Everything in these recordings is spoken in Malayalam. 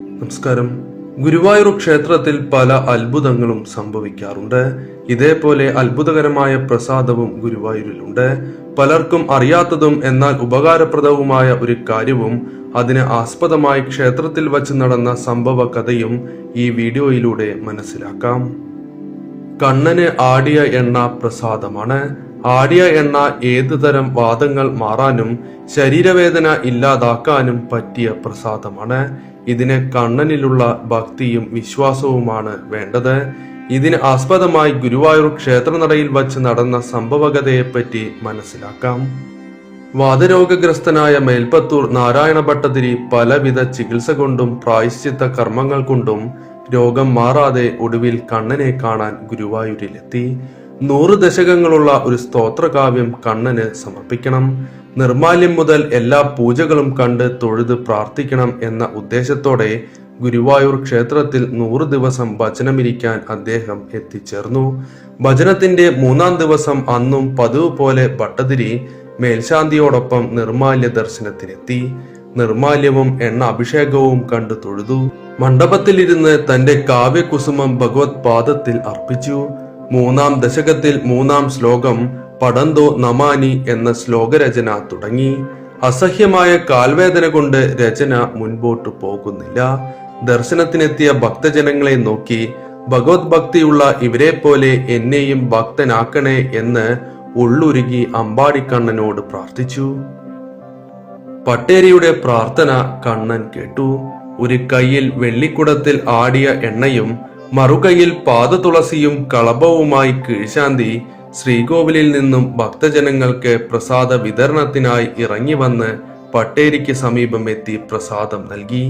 നമസ്കാരം. ഗുരുവായൂർ ക്ഷേത്രത്തിൽ പല അത്ഭുതങ്ങളും സംഭവിക്കാറുണ്ട്. ഇതേപോലെ അത്ഭുതകരമായ പ്രസാദവും ഗുരുവായൂരിലുണ്ട്. പലർക്കും അറിയാത്തതും എന്നാൽ ഉപകാരപ്രദവുമായ ഒരു കാര്യവും അതിന് ആസ്പദമായി ക്ഷേത്രത്തിൽ വച്ച് നടന്ന സംഭവ കഥയും ഈ വീഡിയോയിലൂടെ മനസ്സിലാക്കാം. കണ്ണന് ആടിയ എണ്ണ പ്രസാദമാണ്. ആടിയ എണ്ണ ഏതു തരം വാദങ്ങൾ മാറാനും ശരീരവേദന ഇല്ലാതാക്കാനും പറ്റിയ പ്രസാദമാണ്. ഇതിന് കണ്ണനിലുള്ള ഭക്തിയും വിശ്വാസവുമാണ് വേണ്ടത്. ഇതിന് ആസ്പദമായി ഗുരുവായൂർ ക്ഷേത്രനടയിൽ വച്ച് നടന്ന സംഭവകഥയെപ്പറ്റി മനസ്സിലാക്കാം. വാതരോഗഗ്രസ്തനായ മേൽപ്പത്തൂർ നാരായണ ഭട്ടതിരി പലവിധ ചികിത്സ കൊണ്ടും പ്രായശ്ചിത്ത കർമ്മങ്ങൾ കൊണ്ടും രോഗം മാറാതെ ഒടുവിൽ കണ്ണനെ കാണാൻ ഗുരുവായൂരിലെത്തി. നൂറ് ദശകങ്ങളുള്ള ഒരു സ്തോത്രകാവ്യം കണ്ണന് സമർപ്പിക്കണം. നിർമാല്യം മുതൽ എല്ലാ പൂജകളും കണ്ട് തൊഴുത് പ്രാർത്ഥിക്കണം എന്ന ഉദ്ദേശത്തോടെ ഗുരുവായൂർ ക്ഷേത്രത്തിൽ നൂറ് ദിവസം ഭജനമിരിക്കാൻ അദ്ദേഹം എത്തിച്ചേർന്നു. ഭജനത്തിന്റെ മൂന്നാം ദിവസം അന്നും പതിവ് പോലെ ഭട്ടതിരി മേൽശാന്തിയോടൊപ്പം നിർമാല്യ ദർശനത്തിനെത്തി. നിർമാല്യവും എണ്ണ അഭിഷേകവും കണ്ടു തൊഴുതു. മണ്ഡപത്തിലിരുന്ന് തന്റെ കാവ്യകുസുമം ഭഗവത് പാദത്തിൽ അർപ്പിച്ചു. മൂന്നാം ദശകത്തിൽ മൂന്നാം ശ്ലോകം പടന്തോ നമാനി എന്ന ശ്ലോകരചന തുടങ്ങി. അസഹ്യമായ കാൽവേദന കൊണ്ട് രചന മുൻപോട്ടു പോകുന്നില്ല. ദർശനത്തിനെത്തിയ ഭക്തജനങ്ങളെ നോക്കി ഭഗവത് ഭക്തിയുള്ള ഇവരെ പോലെ എന്നെയും ഭക്തനാക്കണേ എന്ന് ഉള്ളുരുകി അമ്പാടിക്കണ്ണനോട് പ്രാർത്ഥിച്ചു. പട്ടേരിയുടെ പ്രാർത്ഥന കണ്ണൻ കേട്ടു. ഒരു കയ്യിൽ വെള്ളിക്കുടത്തിൽ ആടിയ എണ്ണയും മറുകൈയിൽ പാദതുളസിയും കളഭവുമായി കീഴ്ശാന്തി ശ്രീകോവിലിൽ നിന്നും ഭക്തജനങ്ങൾക്ക് പ്രസാദ വിതരണത്തിനായി ഇറങ്ങി വന്ന് പട്ടേരിക്ക് സമീപം എത്തി പ്രസാദം നൽകി.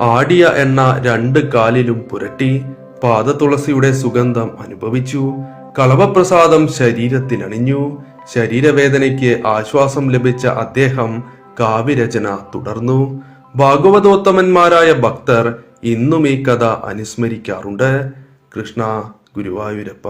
ആടിയ എണ്ണ രണ്ട് കാലിലും പുരട്ടി പാദതുളസിയുടെ സുഗന്ധം അനുഭവിച്ചു. കളവപ്രസാദം ശരീരത്തിലണിഞ്ഞു ശരീരവേദനയ്ക്ക് ആശ്വാസം ലഭിച്ച അദ്ദേഹം കാവ്യരചന തുടർന്നു. ഭാഗവതോത്തമന്മാരായ ഭക്തർ ഇന്നും ഈ കഥ അനുസ്മരിക്കാറുണ്ട്. കൃഷ്ണ ഗുരുവായൂരപ്പ.